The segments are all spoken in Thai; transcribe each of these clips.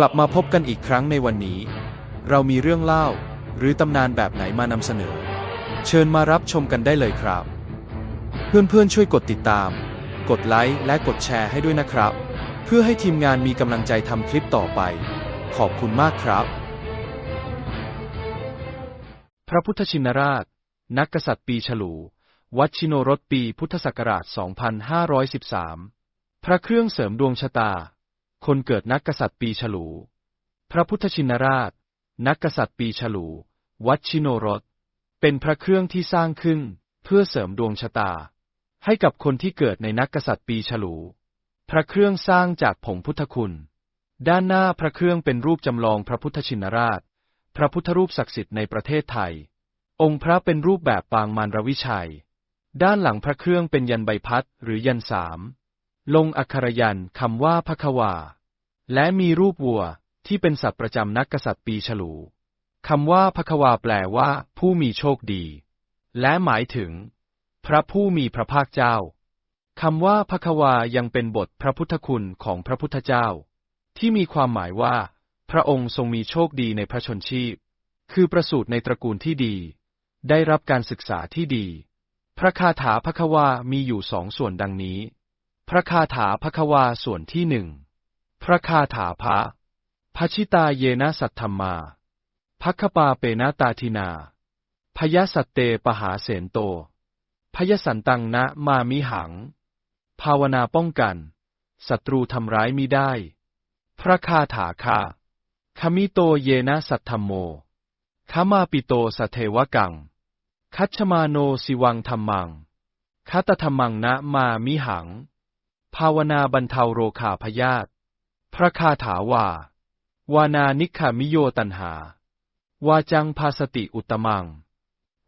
กลับมาพบกันอีกครั้งในวันนี้ เรามีเรื่องเล่า หรือตำนานแบบไหนมานำเสนอ เชิญมารับชมกันได้เลยครับ เพื่อนๆช่วยกดติดตาม กดไลค์และกดแชร์ให้ด้วยนะครับ เพื่อให้ทีมงานมีกำลังใจทำคลิปต่อไป ขอบคุณมากครับ พระพุทธชินราช นักกษัตริย์ปีฉลู วัดชิโนรสปีพุทธศักราช 2513 พระเครื่องเสริมดวงชะตา คนเกิดนักกษัตริย์ปีฉลู พระพุทธชินราช นักกษัตริย์ปีฉลู วัดชิโนรส เป็นพระเครื่องที่สร้างขึ้นเพื่อเสริมดวงชะตา ให้กับคนที่เกิดในนักกษัตริย์ปีฉลู พระเครื่องสร้างจากผงพุทธคุณ ด้านหน้าพระเครื่องเป็นรูปจำลองพระพุทธชินราช พระพุทธรูปศักดิ์สิทธิ์ในประเทศไทย องค์พระเป็นรูปแบบปางมารวิชัย ด้านหลังพระเครื่องเป็นยันใบพัดหรือยันสาม ลงอักขรยันคำว่าพระควา และมีรูปวัวที่เป็นสัตว์ประจำนักกษัตริย์ปีฉลูคำว่าพระควาแปลว่า ผู้มีโชคดี และหมายถึง พระผู้มีพระภาคเจ้าคำว่าพระควายังเป็นบทพระพุทธคุณของพระพุทธเจ้า ที่มีความหมายว่า พระองค์ทรงมีโชคดีในพระชนชีพ คือประสูติในตระกูลที่ดี ได้รับการศึกษาที่ดี พระคาถาพระความีอยู่สองส่วนดังนี้ พระคาถาพควาส่วนที่หนึ่ง พระคาถาพระพชิตาเยนะสัทธรรมาพัคปาเปนาตาทินา พยสัตเตปหาเสนโต พยสันตังนะมามิหัง ภาวนาป้องกัน ศัตรูทำร้ายมิได้ พระคาถาคาคมิโตเยนะสัทธรรมโมขมาปิโตสเทวกัง คัชมาโนสิวังธรรมังคัตธรรมังนะมามิหัง ภาวนาบรรเทาโรคาพยาธพระคาถาว่า วานานิขามิโยตันหา วาจังภาสติอุตมัง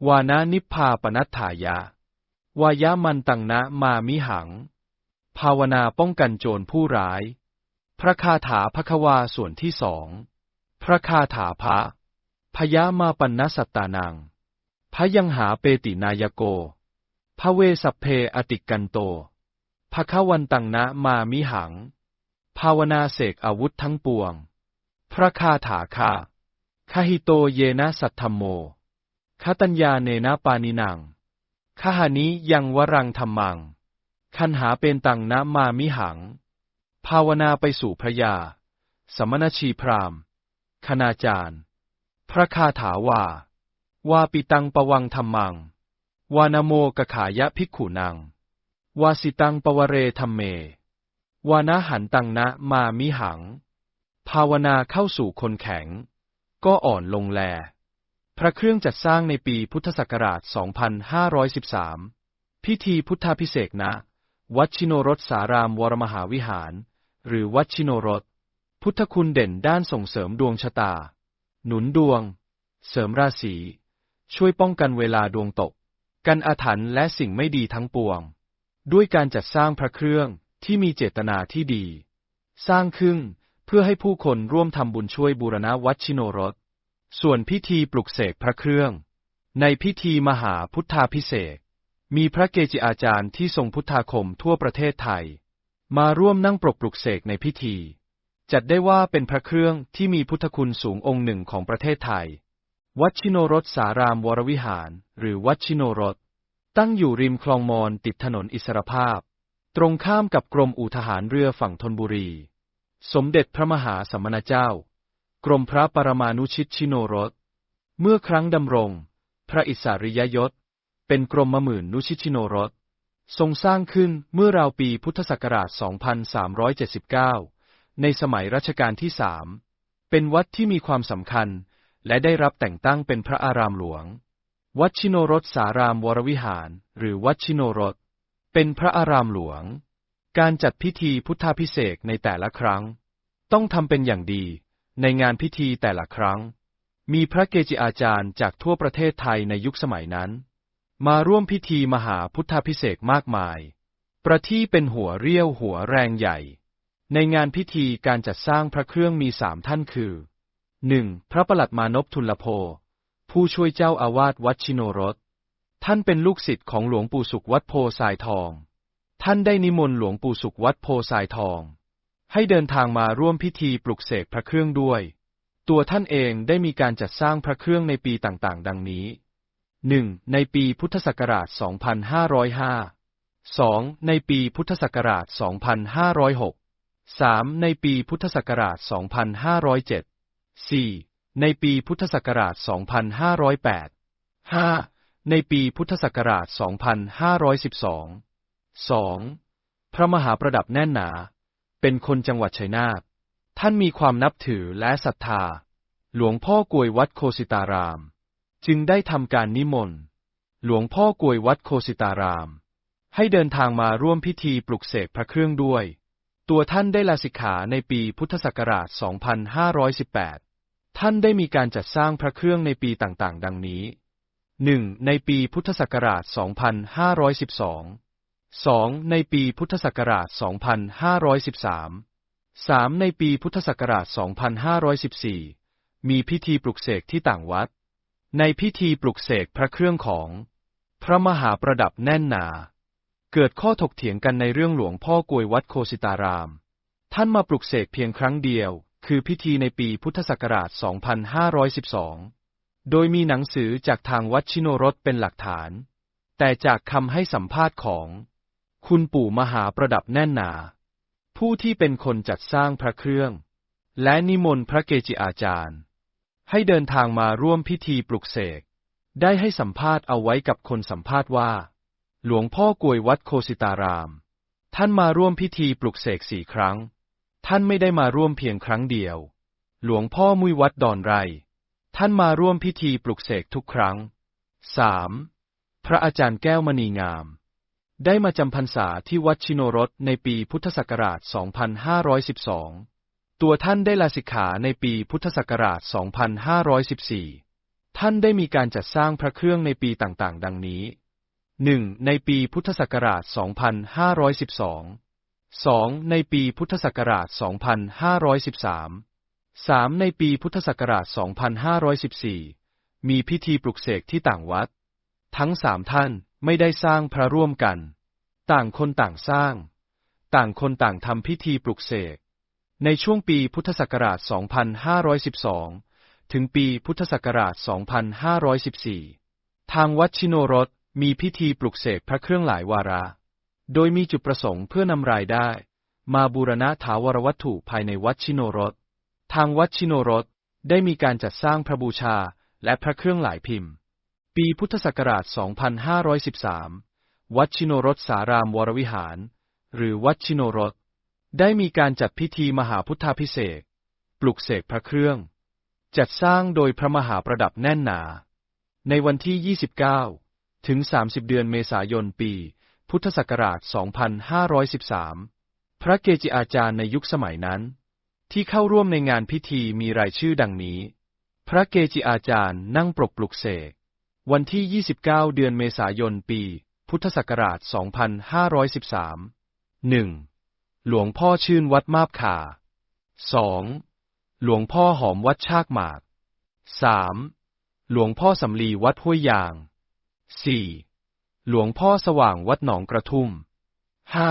วานานิพพาปนัฏฐายะ วายามันตังนะมามิหัง ภาวนาป้องกันโจรผู้ร้าย พระคาถาพระควาส่วนที่สอง พระคาถาพระพยามาปันนสัตตานัง พยังหาเปตินายโก พระเวสัพเพอติกันโต ภควันตังนะมามิหัง ภาวนาเสกอาวุธทั้งปวง พระคาถาคาคหิโตเยนะสัทธรรมโมคตัญญาเนนะปานินังคหานิยังวรังธรรมัง คันหาเป็นตังนะมามิหัง ภาวนาไปสู่พระยา สมณชีพรามคณาจารย์ พระคาถาว่า วาปิตังปวังธรรมัง วานโมกขายะภิกขุนัง วาสิตังปวเรธรรมเม วานะหันตังนะมามิหัง ภาวนาเข้าสู่คนแข็ง ก็อ่อนลงแล พระเครื่องจัดสร้างในปีพุทธศักราช 2513 พิธีพุทธาพิเศษกณวัชิโนรสสารามวรมหาวิหาร หรือวัชิโนรส พุทธคุณเด่นด้านส่งเสริมดวงชะตา หนุนดวง เสริมราศี ช่วยป้องกันเวลาดวงตก กันอาถรรพ์และสิ่งไม่ดีทั้งปวง ด้วยการจัดสร้างพระเครื่องที่มีเจตนาที่ดี สร้างขึ้นเพื่อให้ผู้คนร่วมทำบุญช่วยบูรณะวัดชิโนรส ส่วนพิธีปลุกเสกพระเครื่อง ในพิธีมหาพุทธาพิเศษมีพระเกจิอาจารย์ที่ทรงพุทธาคมทั่วประเทศไทย มาร่วมนั่งปรกปลุกเสกในพิธี จัดได้ว่าเป็นพระเครื่องที่มีพุทธคุณสูงองค์หนึ่งของประเทศไทย วัดชิโนรสสารามวรวิหาร หรือวัดชิโนรส ตั้งอยู่ริมคลองมอนติดถนนอิสรภาพ ตรงข้ามกับกรมอู่ทหารเรือฝั่งธนบุรี สมเด็จพระมหาสมณเจ้า กรมพระปรมานุชิตชิโนรส เมื่อครั้งดำรง พระอิสริยยศ เป็นกรมมหมื่นนุชิตชิโนรส ทรงสร้างขึ้นเมื่อราวปีพุทธศักราช 2379 ในสมัยรัชกาลที่สามเป็นวัดที่มีความสำคัญและได้รับแต่งตั้งเป็นพระอารามหลวง วัชิโนรสสารามวรวิหาร หรือวัชิโนรส เป็นพระอารามหลวง การจัดพิธีพุทธาพิเศษในแต่ละครั้ง ต้องทำเป็นอย่างดี ในงานพิธีแต่ละครั้ง มีพระเกจิอาจารย์จากทั่วประเทศไทยในยุคสมัยนั้น มาร่วมพิธีมหาพุทธาพิเศษมากมาย ประที่เป็นหัวเรี่ยวหัวแรงใหญ่ ในงานพิธีการจัดสร้างพระเครื่องมีสามท่านคือ 1. พระประหลัดมานพทุลโภ ผู้ช่วยเจ้าอาวาสวัดชิโนรส ท่านเป็นลูกศิษย์ของหลวงปู่สุขวัดโพสายทอง ท่านได้นิมนต์หลวงปู่สุขวัดโพสายทอง ให้เดินทางมาร่วมพิธีปลุกเสกพระเครื่องด้วย ตัวท่านเองได้มีการจัดสร้างพระเครื่องในปีต่างๆ ดังนี้ 1. ในปีพุทธศักราช 2505 2. ในปีพุทธศักราช 2506 3. ในปีพุทธศักราช 2507 4. ในปีพุทธศักราช 2508 5. ในปีพุทธศักราช 2512 2. พระมหาประดับแน่นหนา เป็นคนจังหวัดชัยนาท ท่านมีความนับถือและศรัทธา หลวงพ่อกวยวัดโคสิตาราม จึงได้ทำการนิมนต์ หลวงพ่อกวยวัดโคสิตาราม ให้เดินทางมาร่วมพิธีปลุกเสกพระเครื่องด้วย ตัวท่านได้ลาสิกขาในปีพุทธศักราช 2518 ท่านได้มีการจัดสร้างพระเครื่องในปีต่างๆ ดังนี้ 1. ในปีพุทธศักราช 2512 2. ในปีพุทธศักราช 2513 3. ในปีพุทธศักราช 2514 มีพิธีปลุกเสกที่ต่างวัด ในพิธีปลุกเสกพระเครื่องของ พระมหาประดับแน่นหนา เกิดข้อถกเถียงกันในเรื่องหลวงพ่อกวยวัดโคสิตาราม ท่านมาปลุกเสกเพียงครั้งเดียว คือพิธีในปีพุทธศักราช 2512 โดยมีหนังสือจากทางวัดชิโนรสเป็นหลักฐาน แต่จากคำให้สัมภาษณ์ของ คุณปู่มหาประดับแน่นหนา ผู้ที่เป็นคนจัดสร้างพระเครื่อง และนิมนต์พระเกจิอาจารย์ ให้เดินทางมาร่วมพิธีปลุกเสก ได้ให้สัมภาษณ์เอาไว้กับคนสัมภาษณ์ว่า หลวงพ่อกวยวัดโคสิตาราม ท่านมาร่วมพิธีปลุกเสกสี่ครั้ง ท่านไม่ได้มาร่วมเพียงครั้งเดียว หลวงพ่อมุยวัดดอนไร ท่านมาร่วมพิธีปลุกเสกทุกครั้ง 3. พระอาจารย์แก้วมณีงาม ได้มาจำพรรษาที่วัดชิโนรสในปีพุทธศักราช 2512 ตัวท่านได้ลาสิกขาในปีพุทธศักราช 2514 ท่านได้มีการจัดสร้างพระเครื่องในปีต่างๆ ดังนี้ 1. ในปีพุทธศักราช 2512 2. ในปีพุทธศักราช 2513 3. ในปีพุทธศักราช 2514 มีพิธีปลุกเสกที่ต่างวัด ทั้งสามท่านไม่ได้สร้างพระร่วมกัน ต่างคนต่างสร้าง ต่างคนต่างทำพิธีปลุกเสก ในช่วงปีพุทธศักราช 2512 ถึงปีพุทธศักราช 2514 ทางวัดชิโนรสมีพิธีปลุกเสกพระเครื่องหลายวาระ โดยมีจุดประสงค์เพื่อนำรายได้ มาบูรณะถาวรวัตถุภายในวัดชิโนรส ทางวัดชิโนรสได้มีการจัดสร้างพระบูชาและพระเครื่องหลายพิมพ์ ปีพุทธศักราช 2513 วัดชิโนรสสารามวรวิหาร หรือวัดชิโนรส ได้มีการจัดพิธีมหาพุทธาพิเศษปลุกเสกพระเครื่อง จัดสร้างโดยพระมหาประดับแน่นหนา ในวันที่ 29 ถึง 30 เดือนเมษายนปี พุทธศักราช 2513 พระเกจิอาจารย์ในยุคสมัยนั้น ที่เข้าร่วมในงานพิธีมีรายชื่อดังนี้ พระเกจิอาจารย์นั่งปรกปลุกเสก วันที่ 29 เดือนเมษายน ปี พุทธศักราช 2513 1. หลวงพ่อชื่นวัดมาบขา 2. หลวงพ่อหอมวัดชากหมาก 3. หลวงพ่อสำลีวัดห้วยยาง 4. หลวงพ่อสว่างวัดหนองกระทุ่ม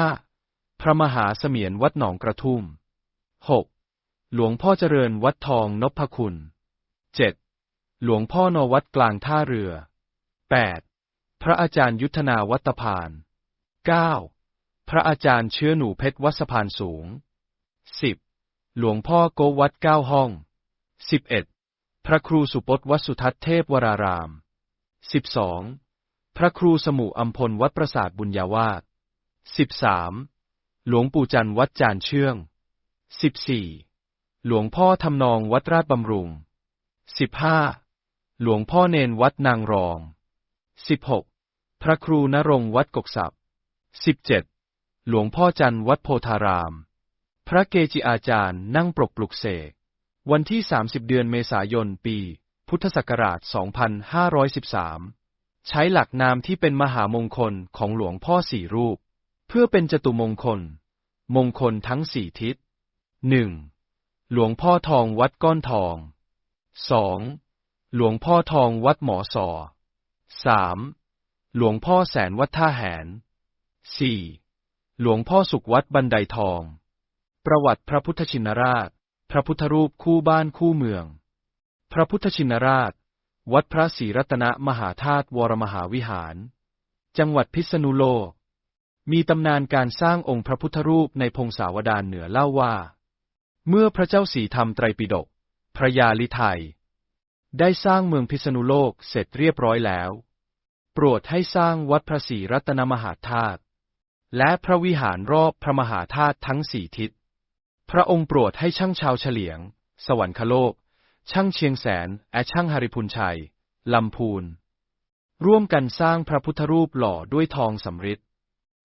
5. พระมหาเสมียนวัดหนองกระทุ่ม 6. หลวงพ่อเจริญวัดทองนพคุณ 7. หลวงพ่อนวัดกลางท่าเรือ 8. พระอาจารย์ยุทธนาวัตพาน 9. พระอาจารย์เชื้อหนูเพชรวัสพานสูง 10. หลวงพ่อโกวัดเก้าห้อง 11. พระครูสุปตวัสุทัศเทพวราราม 12. พระครูสมุอัมพลวัดประสาทบุญญาวาส 13. หลวงปู่จันวัดจานเชื่อง 14. หลวงพ่อทำนองวัดราชบำรุงสิบห้าหลวงพ่อเนนวัดนางรองสิบหกพระครูนรงวัดกกศับสิบเจ็ดหลวงพ่อจันวัดโพธาราม พระเกจิอาจารย์นั่งปรกปลุกเสก วันที่สามสิบเดือนเมษายน ปี พุทธศักราช 2513 ใช้หลักนามที่เป็นมหามงคลของหลวงพ่อสี่รูป เพื่อเป็นจตุมงคล มงคลทั้งสี่ทิศหนึ่งหลวงพ่อทองวัดก้อนทองสองหลวงพ่อทองวัดหมอสอสามหลวงพ่อแสนวัดท่าแหนสี่หลวงพ่อสุขวัดบันไดทองปประวัติพระพุทธชินราช พระพุทธรูปคู่บ้านคู่เมือง พระพุทธชินราช วัดพระศรีรัตนมหาธาตุวรมหาวิหาร จังหวัดพิษณุโลก มีตำนานการสร้างองค์พระพุทธรูปในพงศาวดารเหนือเล่าว่า เมื่อพระเจ้าสีธรรมไตรปิฎกพระยาลิไทย ได้สร้างเมืองพิษณุโลกเสร็จเรียบร้อยแล้ว โปรดให้สร้างวัดพระศรีรัตนมหาธาตุและพระวิหารรอบพระมหาธาตุทั้งสี่ทิศ พระองค์โปรดให้ช่างชาวเฉลียง สวรรคโลก ช่างเชียงแสน และช่างหริพุนชัย ลำพูน ร่วมกันสร้างพระพุทธรูปหล่อด้วยทองสำริด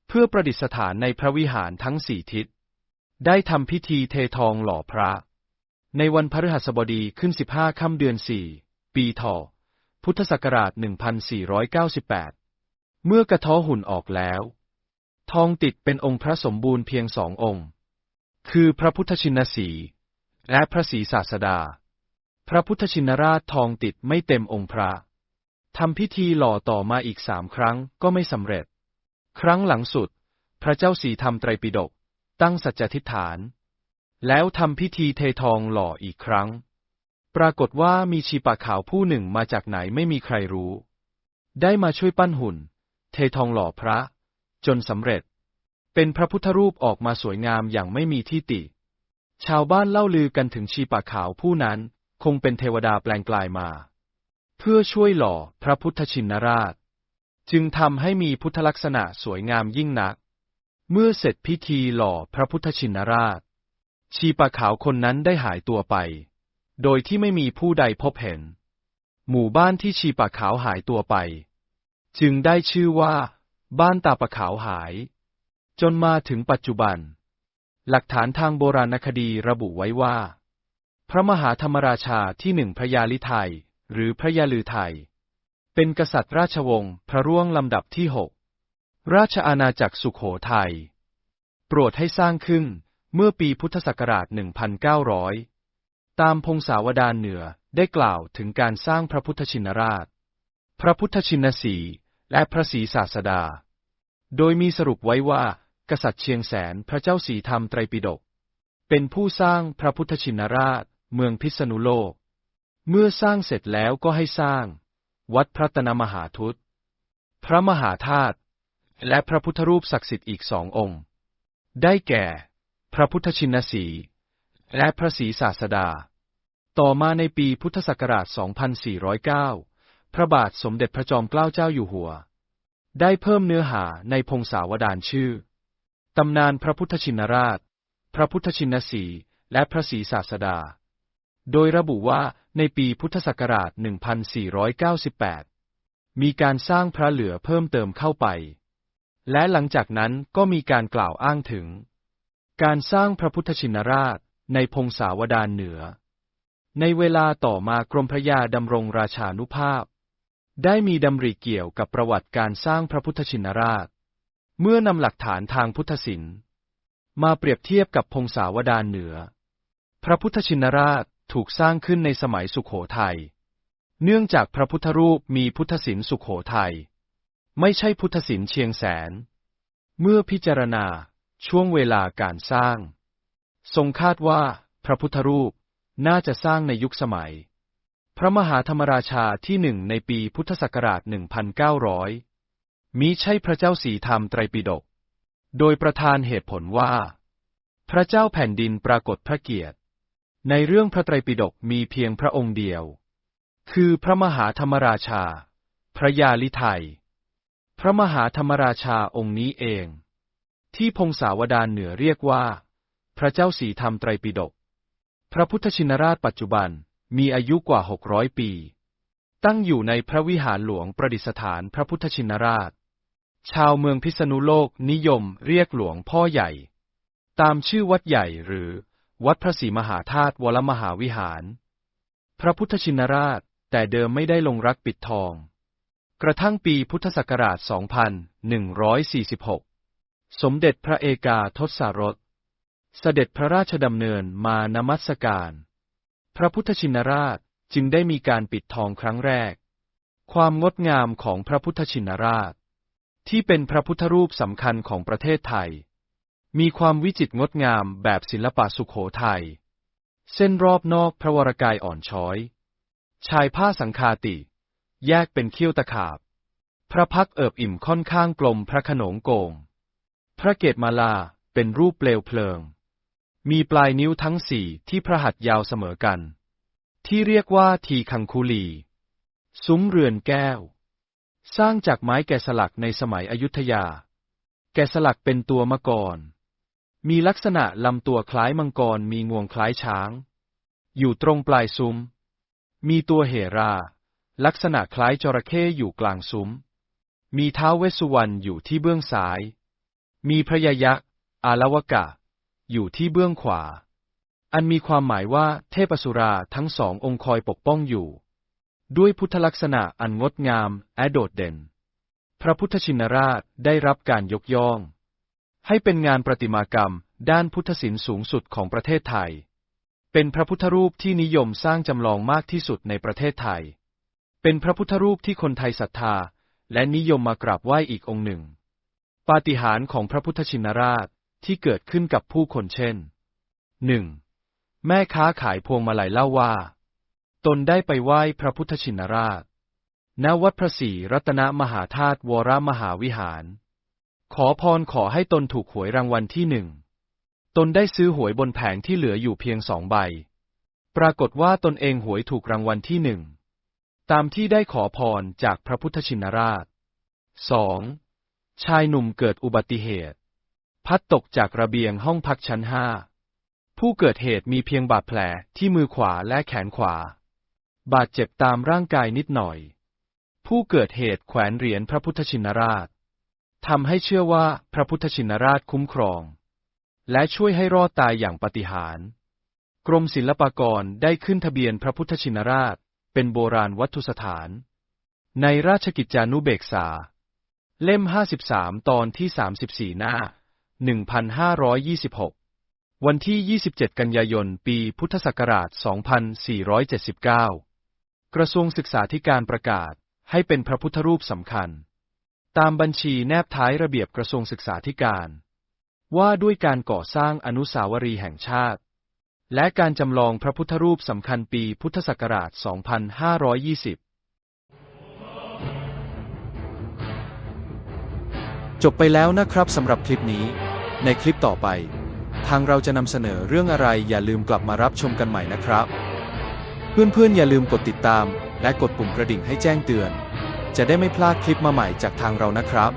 เพื่อประดิษฐานในพระวิหารทั้งสี่ทิศ ได้ทำพิธีเททองหล่อพระ ในวันพฤหัสบดีขึ้นสิบห้าค่ำเดือนสี่ปีถอพุทธศักราช 1498 เมื่อกระท้อหุ่นออกแล้ว ทองติดเป็นองค์พระสมบูรณ์เพียงสององค์ คือพระพุทธชินสี และพระศรีศาสดา พระพุทธชินราชทองติดไม่เต็มองค์พระทำพิธีหล่อต่อมาอีกสามครั้งก็ไม่สำเร็จ ครั้งหลังสุด พระเจ้าสีธรรมไตรปิฎกตั้งสัจจทิฏฐาน แล้วทำพิธีเททองหล่ออีกครั้ง ปรากฏว่ามีชีปะขาวผู้หนึ่งมาจากไหนไม่มีใครรู้ ได้มาช่วยปั้นหุ่น เททองหล่อพระ จนสำเร็จ เป็นพระพุทธรูปออกมาสวยงามอย่างไม่มีที่ติ ชาวบ้านเล่าลือกันถึงชีปะขาวผู้นั้น คงเป็นเทวดาแปลงกลายมา เพื่อช่วยหล่อพระพุทธชินราช จึงทำให้มีพุทธลักษณะสวยงามยิ่งนัก เมื่อเสร็จพิธีหล่อพระพุทธชินราช ชีปะขาวคนนั้นได้หายตัวไป โดยที่ไม่มีผู้ใดพบเห็น หมู่บ้านที่ชีปะขาวหายตัวไป จึงได้ชื่อว่า บ้านตาปะขาวหาย จนมาถึงปัจจุบันหลักฐานทางโบราณคดีระบุไว้ว่า พระมหาธรรมราชาที่หนึ่งพระยาลิไทย หรือพระยาลือไทย เป็นกษัตริย์ราชวงศ์พระร่วงลำดับที่หกราชอาณาจักรสุขโขทัย โปรดให้สร้างขึ้นเมื่อปีพุทธศักราช 1900 ตามพงศาวดารเหนือได้กล่าวถึงการสร้างพระพุทธชินราช พระพุทธชินสีและพระศรีศาสดา โดยมีสรุปไว้ว่า กษัตริย์เชียงแสนพระเจ้าสีธรรมไตรปิฎกเป็นผู้สร้างพระพุทธชินราช เมืองพิษณุโลก เมื่อสร้างเสร็จแล้วก็ให้สร้าง วัดพระตนมหาทุตพระมหาธาตุและพระพุทธรูปศักดิ์สิทธิ์อีกสององค์ ได้แก่ พระพุทธชินสีและพระศรีศาสดา ต่อมาในปีพุทธศักราช 2409 พระบาทสมเด็จพระจอมเกล้าเจ้าอยู่หัว ได้เพิ่มเนื้อหาในพงศาวดารชื่อ ตำนานพระพุทธชินราช พระพุทธชินสีและพระศรีศาสดา โดยระบุว่าในปีพุทธศักราช 1498 มีการสร้างพระเหลือเพิ่มเติมเข้าไป และหลังจากนั้นก็มีการกล่าวอ้างถึง การสร้างพระพุทธชินราชในพงศาวดารเหนือ ในเวลาต่อมากรมพระยาดำรงราชานุภาพ ได้มีดำริเกี่ยวกับประวัติการสร้างพระพุทธชินราช เมื่อนำหลักฐานทางพุทธศิลป์มาเปรียบเทียบกับพงศาวดารเหนือ พระพุทธชินราช ถูกสร้างขึ้นในสมัยสุขโขทัย เนื่องจากพระพุทธรูปมีพุทธศิลป์สุขโขทัย ไม่ใช่พุทธศิลป์เชียงแสน เมื่อพิจารณาช่วงเวลาการสร้าง ทรงคาดว่าพระพุทธรูปน่าจะสร้างในยุคสมัย พระมหาธรรมราชาที่หนึ่งในปีพุทธศักราช 1900 มิใช่พระเจ้าสีธรรมไตรปิฎก โดยประธานเหตุผลว่า พระเจ้าแผ่นดินปรากฏพระเกียรติ ในเรื่องพระไตรปิฎกมีเพียงพระองค์เดียว คือพระมหาธรรมราชา พระยาลิไทย พระมหาธรรมราชาองค์นี้เอง ที่พงศาวดารเหนือเรียกว่า พระเจ้าสีธรรมไตรปิฎกพระพุทธชินราชปัจจุบันมีอายุกว่า600ปี ตั้งอยู่ในพระวิหารหลวงประดิษฐานพระพุทธชินราช ชาวเมืองพิษณุโลกนิยมเรียกหลวงพ่อใหญ่ ตามชื่อวัดใหญ่หรือ วัดพระศรีมหาธาตุวรมหาวิหาร พระพุทธชินราช แต่เดิมไม่ได้ลงรักปิดทอง กระทั่งปีพุทธศักราช 2146 สมเด็จพระเอกาทศรสเสด็จพระราชดำเนินมานมัสการ พระพุทธชินราชจึงได้มีการปิดทองครั้งแรก ความงดงามของพระพุทธชินราช ที่เป็นพระพุทธรูปสำคัญของประเทศไทย มีความวิจิตรงดงามแบบศิลปะสุขโขทัย เส้นรอบนอกพระวรกายอ่อนช้อย ชายผ้าสังคาติ แยกเป็นเขี้ยวตะขาบ พระพักเอิบอิ่มค่อนข้างกลมพระขนงโกง พระเกศมาลาเป็นรูปเปลวเพลิง มีปลายนิ้วทั้งสี่ที่พระหัตถ์ยาวเสมอกัน ที่เรียกว่าทีคังคุลี ซุ้มเรือนแก้ว สร้างจากไม้แกะสลักในสมัยอยุธยา แกะสลักเป็นตัวมะกร มีลักษณะลำตัวคล้ายมังกรมีงวงคล้ายช้าง อยู่ตรงปลายซุ้ม มีตัวเหรา ลักษณะคล้ายจระเข้อยู่กลางซุ้ม มีเท้าวเวสุวรรณอยู่ที่เบื้องซ้าย มีพระยายักษ์อาลวกะ อยู่ที่เบื้องขวา อันมีความหมายว่าเทพสุราทั้งสององค์คอยปกป้องอยู่ ด้วยพุทธลักษณะอันงดงามและโดดเด่น พระพุทธชินราชได้รับการยกย่อง ให้เป็นงานประติมากรรม ด้านพุทธศิลป์สูงสุดของประเทศไทย เป็นพระพุทธรูปที่นิยมสร้างจำลองมากที่สุดในประเทศไทย เป็นพระพุทธรูปที่คนไทยศรัทธา และนิยมมากราบไหว้อีกองค์หนึ่ง ปาฏิหาริย์ของพระพุทธชินราชที่เกิดขึ้นกับผู้คนเช่น 1. แม่ค้าขายพวงมาลัยเล่าว่า ตนได้ไปไหว้พระพุทธชินราช ณ วัดพระศรีรัตนมหาธาตุวรมหาวิหาร ขอพรขอให้ตนถูกหวยรางวัลที่หนึ่ง ตนได้ซื้อหวยบนแผงที่เหลืออยู่เพียงสองใบ ปรากฏว่าตนเองหวยถูกรางวัลที่หนึ่ง ตามที่ได้ขอพรจากพระพุทธชินราช 2. ชายหนุ่มเกิดอุบัติเหตุ พัดตกจากระเบียงห้องพักชั้นห้า ผู้เกิดเหตุมีเพียงบาดแผลที่มือขวาและแขนขวา บาดเจ็บตามร่างกายนิดหน่อย ผู้เกิดเหตุแขวนเหรียญพระพุทธชินราช ทำให้เชื่อว่าพระพุทธชินราชคุ้มครอง และช่วยให้รอดตายอย่างปาฏิหาริย์กรมศิลปากรได้ขึ้นทะเบียนพระพุทธชินราช เป็นโบราณวัตถุสถาน ในราชกิจจานุเบกษา เล่ม 53 ตอนที่ 34 หน้า 1526 วันที่ 27 กันยายน ปีพุทธศักราช 2479 กระทรวงศึกษาธิการประกาศให้เป็นพระพุทธรูปสำคัญ ตามบัญชีแนบท้ายระเบียบกระทรวงศึกษาธิการ ว่าด้วยการก่อสร้างอนุสาวรีย์แห่งชาติ และการจำลองพระพุทธรูปสำคัญปีพุทธศักราช 2520 จบไปแล้วนะครับสำหรับคลิปนี้ ในคลิปต่อไป ทางเราจะนำเสนอเรื่องอะไรอย่าลืมกลับมารับชมกันใหม่นะครับ เพื่อนๆอย่าลืมกดติดตาม และกดปุ่มกระดิ่งให้แจ้งเตือน จะได้ไม่พลาดคลิปมาใหม่จากทางเรานะครับ